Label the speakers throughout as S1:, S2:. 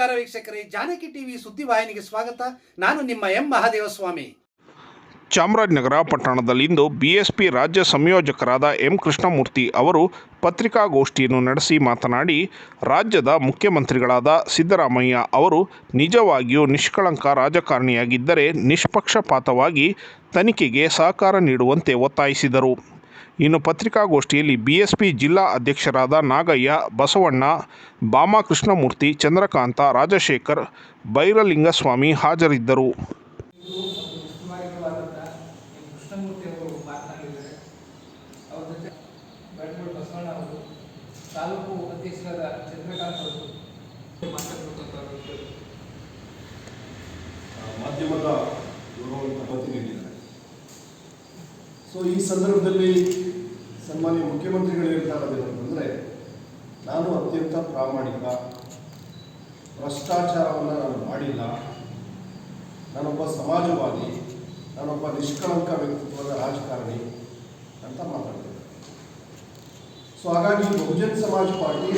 S1: ನಮಸ್ಕಾರ ವೀಕ್ಷಕರೇ, ಜಾನಕಿ ಟಿವಿ ಸುದ್ದಿವಾಹಿನಿಗೆ ಸ್ವಾಗತ. ನಾನು ನಿಮ್ಮ ಎಂ ಮಹಾದೇವಸ್ವಾಮಿ.
S2: ಚಾಮರಾಜನಗರ ಪಟ್ಟಣದಲ್ಲಿಂದು ಬಿಎಸ್ಪಿ ರಾಜ್ಯ ಸಂಯೋಜಕರಾದ ಎಂ ಕೃಷ್ಣಮೂರ್ತಿ ಅವರು ಪತ್ರಿಕಾಗೋಷ್ಠಿಯನ್ನು ನಡೆಸಿ ಮಾತನಾಡಿ, ರಾಜ್ಯದ ಮುಖ್ಯಮಂತ್ರಿಗಳಾದ ಸಿದ್ದರಾಮಯ್ಯ ಅವರು ನಿಜವಾಗಿಯೂ ನಿಷ್ಕಳಂಕ ರಾಜಕಾರಣಿಯಾಗಿದ್ದರೆ ನಿಷ್ಪಕ್ಷಪಾತವಾಗಿ ತನಿಖೆಗೆ ಸಹಕಾರ ನೀಡುವಂತೆ ಒತ್ತಾಯಿಸಿದರು. ಇನ್ನು ಪತ್ರಿಕಾಗೋಷ್ಠಿಯಲ್ಲಿ ಬಿಎಸ್ಪಿ ಜಿಲ್ಲಾ ಅಧ್ಯಕ್ಷರಾದ ನಾಗಯ್ಯ, ಬಸವಣ್ಣ ಬಾಮ ಕೃಷ್ಣಮೂರ್ತಿ ಚಂದ್ರಕಾಂತ, ರಾಜಶೇಖರ್, ಬೈರಲಿಂಗಸ್ವಾಮಿ ಹಾಜರಿದ್ದರು.
S3: ತಾಲೂಕು ಅಧ್ಯಕ್ಷರಾದ ಚಂದ್ರಕಾಂತ್ ಅವರು
S4: ಮಾಧ್ಯಮದ ಪ್ರತಿನಿಧಿದ್ದಾರೆ ಸೊ ಈ ಸಂದರ್ಭದಲ್ಲಿ ಸನ್ಮಾನ್ಯ ಮುಖ್ಯಮಂತ್ರಿಗಳು ಹೇಳ್ತಾ ಇರೋದೇನಂತಂದರೆ ನಾನು ಅತ್ಯಂತ ಪ್ರಾಮಾಣಿಕ, ಭ್ರಷ್ಟಾಚಾರವನ್ನು ನಾನು ಮಾಡಿಲ್ಲ, ನಾನೊಬ್ಬ ಸಮಾಜವಾದಿ, ನಾನೊಬ್ಬ ನಿಷ್ಕಳಂಕ ವ್ಯಕ್ತಿತ್ವದ ರಾಜಕಾರಣಿ ಅಂತ ಮಾತಾಡ್ತಿದ್ದೆ ಸೊ ಹಾಗಾಗಿ ಬಹುಜನ್ ಸಮಾಜ್ ಪಾರ್ಟಿ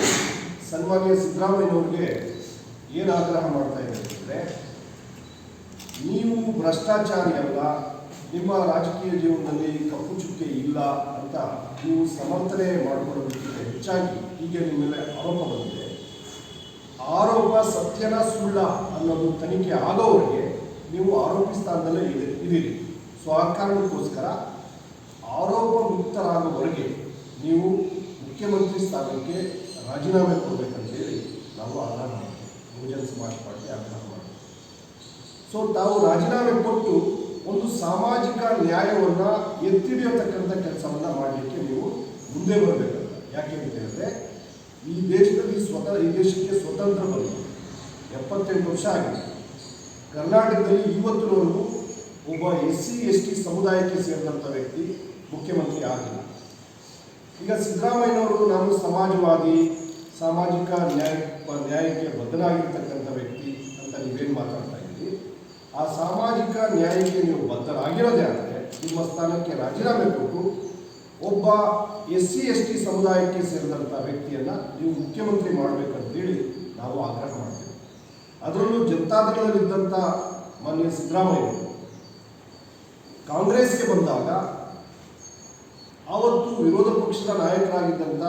S4: ಸನ್ಮಾನ್ಯ ಸಿದ್ದರಾಮಯ್ಯನವ್ರಿಗೆ ಏನು ಆಗ್ರಹ ಮಾಡ್ತಾ ಇದ್ದಾರೆ ಅಂತಂದರೆ ನೀವು ಭ್ರಷ್ಟಾಚಾರಿ ಅಲ್ಲ ನಿಮ್ಮ ರಾಜಕೀಯ ಜೀವನದಲ್ಲಿ ಕಪ್ಪು ಚುಕ್ಕೆ ಇಲ್ಲ ಅಂತ ನೀವು ಸಮರ್ಥನೆ ಮಾಡಿಕೊಳ್ಳೋದಕ್ಕಿಂತ ಹೆಚ್ಚಾಗಿ ಹೀಗೆ ನಿಮ್ಮ ಮೇಲೆ ಆರೋಪ ಬಂದಿದೆ. ಆರೋಪ ಸತ್ಯನ ಸುಳ್ಳ ಅನ್ನೋದು ತನಿಖೆ ಆಗೋವರೆಗೆ ನೀವು ಆರೋಪಿ ಸ್ಥಾನದಲ್ಲೇ ಇದೆ ಇದ್ದೀರಿ ಸೊ ಆ ಕಾರಣಕ್ಕೋಸ್ಕರ ಆರೋಪ ಮುಕ್ತರಾಗೋವರೆಗೆ ನೀವು ಮುಖ್ಯಮಂತ್ರಿ ಸ್ಥಾನಕ್ಕೆ ರಾಜೀನಾಮೆ ಕೊಡಬೇಕಂತೇಳಿ ನಾವು ಆಗ್ರಹ ಮಾಡ್ತೀವಿ. ಬಹುಜನ ಸಮಾಜ ಪಾರ್ಟಿ ಆಗ್ರಹ ಮಾಡ್ತೀವಿ. ಸೊ ತಾವು ರಾಜೀನಾಮೆ ಕೊಟ್ಟು ಒಂದು ಸಾಮಾಜಿಕ ನ್ಯಾಯವನ್ನು ಎತ್ತಿಡಿಯತಕ್ಕಂಥ ಕೆಲಸವನ್ನು ಮಾಡಲಿಕ್ಕೆ ನೀವು ಮುಂದೆ ಬರಬೇಕಂತ ಯಾಕೆ ಅಂತ ಹೇಳಿದ್ರೆ, ಈ ದೇಶದಲ್ಲಿ ಸ್ವತಃ, ಈ ದೇಶಕ್ಕೆ ಸ್ವತಂತ್ರ ಬಂತು. ಎಪ್ಪತ್ತೆಂಟು ವರ್ಷ ಆಗಿದೆ. ಕರ್ನಾಟಕದಲ್ಲಿ ಇವತ್ತಿನವರೆಗೂ ಒಬ್ಬ ಎಸ್ ಸಿ ಎಸ್ ಟಿ ಸಮುದಾಯಕ್ಕೆ ಸೇರಿದಂಥ ವ್ಯಕ್ತಿ ಮುಖ್ಯಮಂತ್ರಿ ಆಗಿಲ್ಲ. ಈಗ ಸಿದ್ದರಾಮಯ್ಯನವರು ನಾನು ಸಮಾಜವಾದಿ, ಸಾಮಾಜಿಕ ನ್ಯಾಯ ನ್ಯಾಯಕ್ಕೆ ಬದ್ಧನಾಗಿರ್ತಕ್ಕಂಥ ವ್ಯಕ್ತಿ ಅಂತ ನೀವೇನು ಮಾತಾಡ್ತಾ ಇದ್ದೀರಿ? ಆ ಸಾಮಾಜಿಕ ನ್ಯಾಯಕ್ಕೆ ನೀವು ಬದ್ಧರಾಗಿರೋದೇ ಆದರೆ ನಿಮ್ಮ ಸ್ಥಾನಕ್ಕೆ ರಾಜೀನಾಮೆ ಕೊಟ್ಟು ಒಬ್ಬ ಎಸ್ ಸಿ ಎಸ್ ಟಿ ಸಮುದಾಯಕ್ಕೆ ಸೇರಿದಂಥ ವ್ಯಕ್ತಿಯನ್ನು ನೀವು ಮುಖ್ಯಮಂತ್ರಿ ಮಾಡಬೇಕಂತೇಳಿ ನಾವು ಆಗ್ರಹ ಮಾಡ್ತೀವಿ. ಅದರಲ್ಲೂ ಜನತಾದಳದಲ್ಲಿದ್ದಂಥ ಮಾನ್ಯ ಸಿದ್ದರಾಮಯ್ಯ ಕಾಂಗ್ರೆಸ್ಗೆ ಬಂದಾಗ ಆವತ್ತು ವಿರೋಧ ಪಕ್ಷದ ನಾಯಕರಾಗಿದ್ದಂಥ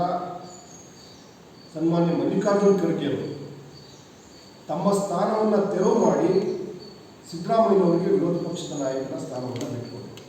S4: ಸನ್ಮಾನ್ಯ ಮಲ್ಲಿಕಾರ್ಜುನ್ ಖರ್ಗೆ ಅವರು ತಮ್ಮ ಸ್ಥಾನವನ್ನು ತೆರವು ಮಾಡಿ ಸಿದ್ದರಾಮಯ್ಯನವರಿಗೆ ವಿರೋಧ ಪಕ್ಷದ ನಾಯಕರ ಸ್ಥಾನವನ್ನು ಬಿಟ್ಟುಕೊಟ್ಟರು